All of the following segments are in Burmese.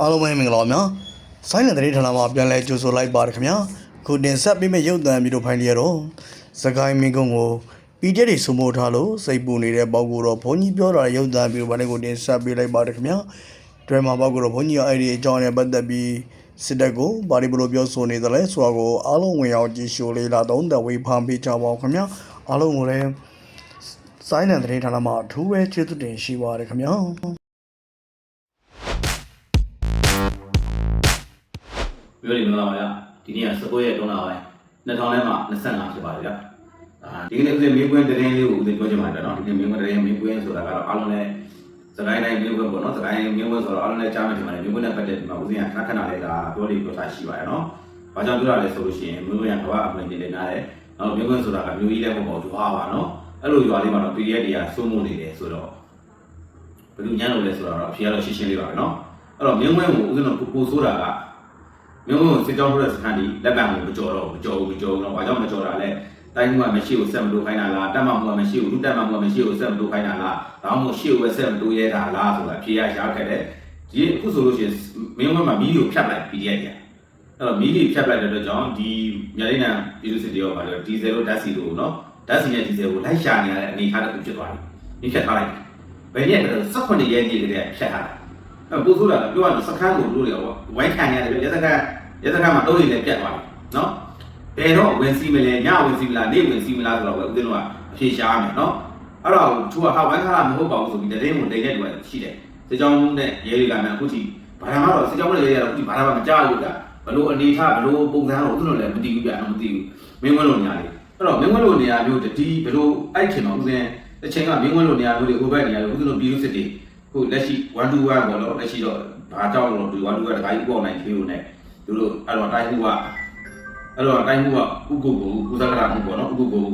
အားလုံးပဲမင်္ဂလာပါများဆိုင်းလန်တဲ့ဌာနမှာပြန်လဲကြိုဆိုလိုက်ပါတယ်ခင်ဗျာခုတင်ဆက်ပေးမယ့်ရုပ်သံဗီဒီယိုဖိုင်လေးရတော့စကိုင်းမင်းကုန်းကိုပီတက်တွေစုံမို့ထားလို့စိတ်ပူနေတဲ့ပေါက်ကိုတော့ဘုန်းကြီးပြောတာရုပ်သံဗီဒီယိုဖိုင်လေးကိုတင်ဆက်ပေးလိုက်ပါတယ်ခင်ဗျာဒရမာပေါက်ကိုတော့ဘုန်းကြီးကအဲ့ဒီအကြောင်းနဲ့ပတ်သက်ပြီးစစ်တပ်ကိုဘာဒီဘလို့ပြောဆိုနေသလဲဆိုတာကိုအားလုံးဝင်အောင်ကြည့်ရှုလေးလာတော့တဝေဖန်ပေးကြပါဦးခင်ဗျာအားလုံးကိုလည်းဆိုင်းလန်တဲ့ဌာနမှာအထူးပဲကျေးဇူးတင်ရှိပါတယ်ခင်ဗျာ ပြောနေမလားဗျာဒီနေ့က19ရက်3လပိုင်း2000ထဲမှာ25ဖြစ်ပါတယ်ဗျာအာဒီနေ့ဦးဇင်းမင်းကွင်းတရင်လေးကိုဦးဇင်းပြောချင်ပါတယ်နော်ဒီနေ့မင်းကွင်းတရင်မင်းကွင်းဆိုတာကတော့အားလုံးလည်းစကိုင်းတိုင်းမင်းကွင်းပေါ့နော်စကိုင်းမင်းကွင်းဆိုတော့အားလုံးလည်းကြားမှထင်ပါတယ်မင်းကွင်းနဲ့ပတ်သက်ပြီးမှဦးဇင်းကခဏခဏလေးဒါပြောလေးပြောထားရှိပါတယ်နော်ဘာကြောင့်ပြောရလဲဆိုလို့ရှိရင်မင်းကွင်းကဘာအပွင့်တင်နေတယ်နော်မင်းကွင်းဆိုတာကမျိုးကြီးလည်းမဟုတ်ဘူးရွာပါနော်အဲ့လိုရွာလေးမှာတော့ PDF တွေကစိုးမိုးနေတယ်ဆိုတော့ဘယ်လိုညံ့လို့လဲဆိုတော့အဖြေကတော့ရှင်းရှင်းလေးပါပဲနော်အဲ့တော့မင်းကွင်းကိုဦးဇင်းတို့ပို့ဆိုတာက မျိုးမျိုးစစ်ကြောင်းထိုးတဲ့စခန်းဒီလက်ပံကိုမကြော်တော့မကြော်ဘူးမကြော်ဘူးတော့ဘာကြောင့်မကြော်တာလဲတိုင်းမှုကမရှိကိုဆက်မလို့ခိုင်းတာလားတက်မှမှုကမရှိကိုလူတက်မှမှုကမရှိကိုဆက်မလို့ခိုင်းတာလားဒါမှမဟုတ်ရှိကိုပဲဆက်မလို့ရဲတာလားဆိုတာအဖြေရရှားခဲ့တယ်ဒီအခုဆိုလို့ရှိရင်မင်းမမှာမီးကိုဖြတ်လိုက် PDF ရအဲ့တော့မီးတွေဖြတ်လိုက်တဲ့အတွက်ကြောင့်ဒီညာလိနာပြည်သူစစ်တွေရောပါလို့ဒီဇယ်လိုဓာတ်စီတို့နော်ဓာတ်စီနဲ့ဒီဇယ်ကိုလိုက်ရှာနေရတဲ့အနေအထားတစ်ခုဖြစ်သွားပြီဒီဖြတ်ထားလိုက်ဘယ်ရက်18ရက်ကြီးတည်းဖြတ်ထားတာ အဲ့ပို့ဆိုတာပြောရရင်စခန်းကိုတို့တွေရောဝိုင်းခံရတယ်ပြစခန်းရသကမှာတော့ရင်လည်းပြတ်သွားပြီနော်ဘယ်တော့ဝင်စီမလဲညဝင်စီမလားနေ့ဝင်စီမလားဆိုတော့ဦးဇင်းတို့ကအဖြေရှားမယ်နော်အဲ့တော့သူကဟာဝိုင်းခါမဟုတ်ပါဘူးဆိုပြီးတရင်ကိုတိတ်တဲ့တူကရှိတယ်စကြောင်းနဲ့ရဲတွေကလည်းအခုထိဘာသာမှတော့စကြောင်းနဲ့ရဲရတော့အခုဘာသာမှမကြားဘူးကဘလို့အနေထားဘလို့ပုံစံတော့ဦးဇင်းတို့လည်းမသိဘူးပြတော့မသိဘူးမင်းဝင်းလို့ညာလေးအဲ့တော့မင်းဝင်းလို့နေရာမျိုးတတိဘလို့အိုက်ခင်တော့ဦးဇင်းတစ်ချိန်ကမင်းဝင်းလို့နေရာမျိုးတွေဟိုဘက်နေရာတွေဦးဇင်းတို့ပြည်သူစစ်တွေ ခုလက်ရှိ1 to 1ပေါ့နော်လက်ရှိတော့ဘာကြောင့်လို့ဒီ1 to 1တခါကြီးပေါ့နိုင်သေးလို့ねသူတို့အဲ့တော့တိုင်းမှုကအဲ့တော့တိုင်းမှုကဥကုကိုဥဇကရမှုပေါ့နော်ဥကုကို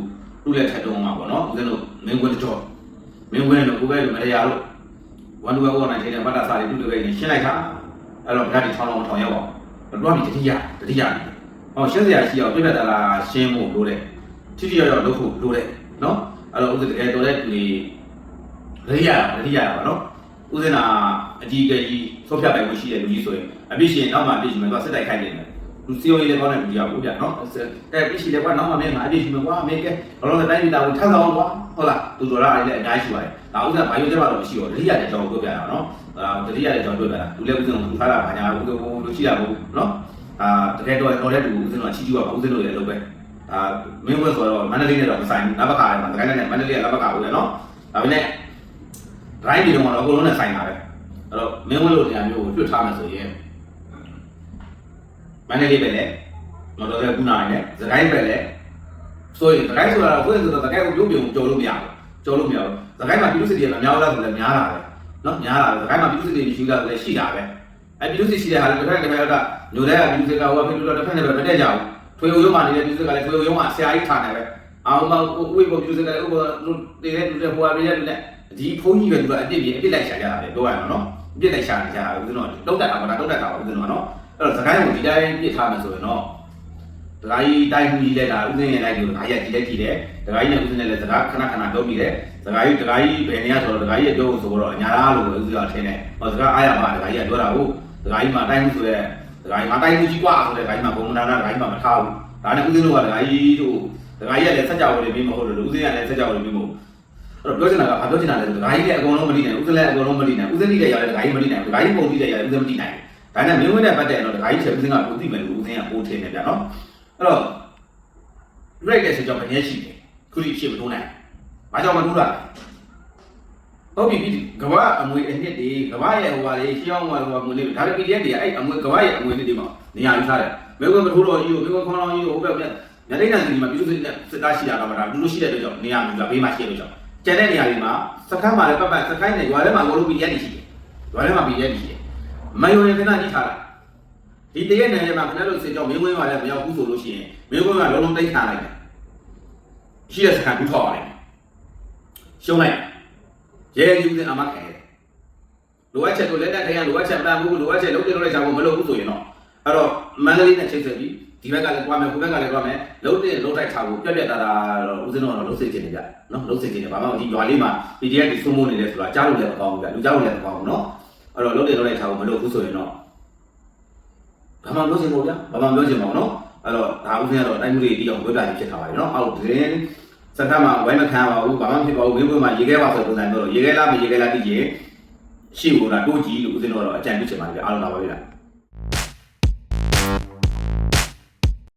သူ့လက်ထက်တုံးမှာပေါ့နော်ဦးဇင်းတို့မင်းကွန်းကြောမင်းကွန်းတို့ကိုပဲမရရလို့ဝန်လူဝေါ်နိုင်တဲ့ဗတ္တစာတွေတူတူပဲရှင်းလိုက်တာအဲ့တော့ဓာတ်ဒီထောင်းအောင်ထောင်းရောက်အောင်တော့ပြီးတတိယတတိယဟောရှင်းစရာရှိအောင်ပြည့်ပြတ်တာလားရှင်းဖို့လိုတယ်ထိထိရောက်ရောက်လုပ်ဖို့လိုတယ်နော်အဲ့တော့ဦးဇင်းတကယ်တော်တဲ့ဒီတတိယတတိယပါနော် ဦးဇင်းကအကြီးအကဲကြီးဆော့ဖြတ်ပိုင်မှုရှိတဲ့လူကြီးဆိုရင်အပြစ်ရှင်နောက်မှအပြစ်ရှင်မှာသူစစ်တိုက်ခိုက်နေတယ်လူစီယိုရေးလည်းကောင်းတဲ့လူကြီးအောင်ဗျာနော်အဲပြစ်ရှင်လည်းကွာနောက်မှမင်းငါအပြစ်ရှင်မှာကွာမင်းကဲဘလုံးတိုင်းပြည်သားကိုထပ်ဆောင်ကွာဟုတ်လားသူတို့လားအဲ့လည်းအတိုင်းရှိပါတယ်ဒါဥစ္စာဘာလို့ကြမှာတော့မရှိတော့တတိယတဲ့ကြောင်းကိုပြောပြတာနော်အာတတိယတဲ့ကြောင်းပြောပြတာလူလည်းဥစ္စာကိုသူထားတာဘာညာဥစ္စာကိုလူရှိတာဘူးနော်အာတကယ်တော့တော်တဲ့လူဥစ္စာတော့ချီးကျူးပါဥစ္စာတို့လည်းလုပ်ပဲအာမင်းဝဲဆိုတော့မန္တလေးနဲ့တော့မဆိုင်ဘူးနဘကာလည်းမှာတကယ်နဲ့မန္တလေးကနဘကာဘူးလေနော်ဒါပေမဲ့ drive ပြီးတော့အကုန်လုံးနဲ့ဆိုင်တာပဲအဲ့တော့မင်းဝဲလို့တရားမျိုးကိုတွတ်ထားမယ်ဆိုရင်မန္တလေးပဲလေတော့တော့ကူနာနေစကိုင်းပဲလေဆိုရင်စကိုင်းဆိုတာကိုယ်ဆိုတာစကိုင်းကိုပြုံးပြုံကြော်လို့မရဘူးကြော်လို့မရဘူးစကိုင်းမှာပြည်သူစစ်တွေကများလားဆိုလည်းများတာပဲနော်များတာပဲစကိုင်းမှာပြည်သူစစ်တွေရှိတာဆိုလည်းရှိတာပဲအဲပြည်သူစစ်ရှိတဲ့ဟာလည်းတစ်ဖက်တစ်ဖက်ကညိုတဲ့ကပြည်သူစစ်ကဟိုကပြည်သူတော့တစ်ဖက်နဲ့ပဲမတက်ကြဘူးထွေဦးရုံးမှာနေတဲ့ပြည်သူစစ်ကလည်းထွေဦးရုံးမှာဆရာကြီးထားနေပဲအောင်မဥပ္ပပြည်သူစစ်ကလည်းဥပ္ပတည်တဲ့လူတွေဟိုအပြည့်တဲ့လူနဲ့ ဒီဖုန်းကြီးပဲသူကအပြစ်ပြီးအပြစ်လိုက်ရှာကြတာပဲပြောရအောင်နော်အပြစ်လိုက်ရှာနေကြတာဦးဇင်းတို့တုတ်တက်တာပါလားတုတ်တက်တာပါဦးဇင်းတို့နော်အဲ့တော့စကိုင်းကိုဒီတိုင်းပြစ်ထားမယ်ဆိုရင်တော့ဒကာကြီးတိုင်းမှုကြီးလဲတာဦးစင်းရဲ့လိုက်လို့ဒကာကြီးကကြည့်လဲကြည့်တယ်ဒကာကြီးနဲ့ဦးစင်းနဲ့လည်းစကားခဏခဏပြောပြီးတယ်ဒကာကြီးဒကာကြီးဘယ်နေရဆိုတော့ဒကာကြီးရဲ့ပြောဖို့ဆိုတော့အညာလားလို့ဦးစင်းကထင်တယ်ဟောစကားအားရပါဒကာကြီးကပြောတာဟုတ်ဒကာကြီးမှတိုင်းမှုဆိုတဲ့ဒကာကြီးမှတိုင်းမှုကြီးกว่าဆိုတဲ့ဒကာကြီးမှဘုံမနာနာဒကာကြီးမှမထားဘူးဒါနဲ့ဦးစင်းတို့ကဒကာကြီးတို့ဒကာကြီးကလည်းစက်ကြောတွေမင်းမဟုတ်လို့ဦးစင်းကလည်းစက်ကြောတွေမင်းမဟုတ်အဲ့ တော့ပြောချင်တာကဘာပြောချင်တာလဲဒကာကြီးလည်းအကုန်လုံးမသိနိုင်ဦးစင်းလည်းအကုန်လုံးမသိနိုင်ဦးစင်းတိတဲ့ရတယ်ဒကာကြီးမသိနိုင်ဒကာကြီးပုံတိတဲ့ရတယ်ဦးစင်းမသိနိုင်ဒါနဲ့မင်းဝင်းတဲ့ပတ်တဲ့တော့ဒကာကြီးချက်ဦးစင်းကပိုသိမယ်လို့ဦးစင်းကပိုထင်တယ်ဗျာနော်အဲ့တော့ right တဲ့ဆိုကြောင့်မငြင်းရှိတယ်ခုလိရှိမထိုးနိုင်ဘာကြောင့်မထိုးတာဟုတ်ပြီပြီကဘာအမွေအနှစ်တွေကဘာရဲ့ဟိုဟာလေးရှင်းအောင်ဟိုဟာငွေလေးဒါလည်း PDF တွေကအဲ့အမွေကဘာရဲ့အမွေနှစ်တွေမှာနေရာယူထားတယ်မေကွန်းမထိုးတော့ကြီးကိုမေကွန်းခေါင်းတော်ကြီးကိုဟိုဘက်ညနေနိုင်စီမှာပြည်သူစစ်စစ်သားရှိတာတော့မဒါလူလို့ရှိတဲ့အတွက်ကြောင့်နေရာယူတာဘေးမှာရှိတဲ့အတွက်ကြောင့် ကျန်တဲ့နေရာတွေမှာစကမ်းမှာလည်းပတ်ပတ်စကိုင်းနဲ့ရွာထဲမှာကိုလို PDF တွေရှိတယ်ရွာထဲမှာ PDF တွေရှိတယ်မယုံရင်ခဏကြီးထားတာဒီတရက်နယ်ထဲမှာခဏလို့စစ်ကြောင်းမင်းဝင်းပါလည်းမရောက်ဘူးဆိုလို့ရှိရင်မင်းဝင်းကလုံးလုံးတိတ်ခါလိုက်တယ်ရှိတဲ့စကန်ကူထောက်ရတယ်ရှုံးလိုက်ရဲယူတဲ့အမခံရတယ်လိုအပ်ချက်တို့လက်တက်ခိုင်းရလိုအပ်ချက်ပန်မှုလိုအပ်ချက်လုံးတင်လို့လိုက်ချာဖို့မလုပ်ဘူးဆိုရင်တော့အဲ့တော့မန္တလေးနဲ့ချိတ်ဆက်ပြီး ဒီဘက်ကလည်းကြွားမယ်ဟိုဘက်ကလည်းကြွားမယ်လုံးတင်လုံးတိုက်ထားဖို့ပြက်ပြက်တာတာတော့ဦးဇင်းတို့ကတော့လုံးစိတ်ချင်နေကြနော်လုံးစိတ်ချင်နေဘာမှမဒီရွာလေးမှာ PDF တွေစုံမိုးနေတယ်ဆိုတာကြားလို့လည်းမကောင်းဘူးကြလူကြားလို့လည်းမကောင်းဘူးနော်အဲ့တော့လုံးတင်လုံးလိုက်ထားဖို့မလုပ်ဘူးဆိုရင်တော့ဘာမှပြောချင်ပေါ့ဗျာဘာမှပြောချင်ပါဘူးနော်အဲ့တော့ဒါဥစဉ်ကတော့တိုင်းမှုတွေတီးအောင်ဝေးပြကြီးဖြစ်ထားပါတယ်နော်အောက်သတင်းစက်ထမှာဝိုင်းမခံပါဘူးဘာမှဖြစ်ပါဘူးဝင်းပွဲမှာရေခဲပါဆိုပုံစံမျိုးတော့ရေခဲလားမရေခဲလားသိချင်ရှေ့ကိုလာတိုးကြည့်လို့ဥစဉ်တော့အကြံပြုချင်ပါတယ်ဗျအားလုံးလာပါပြီလား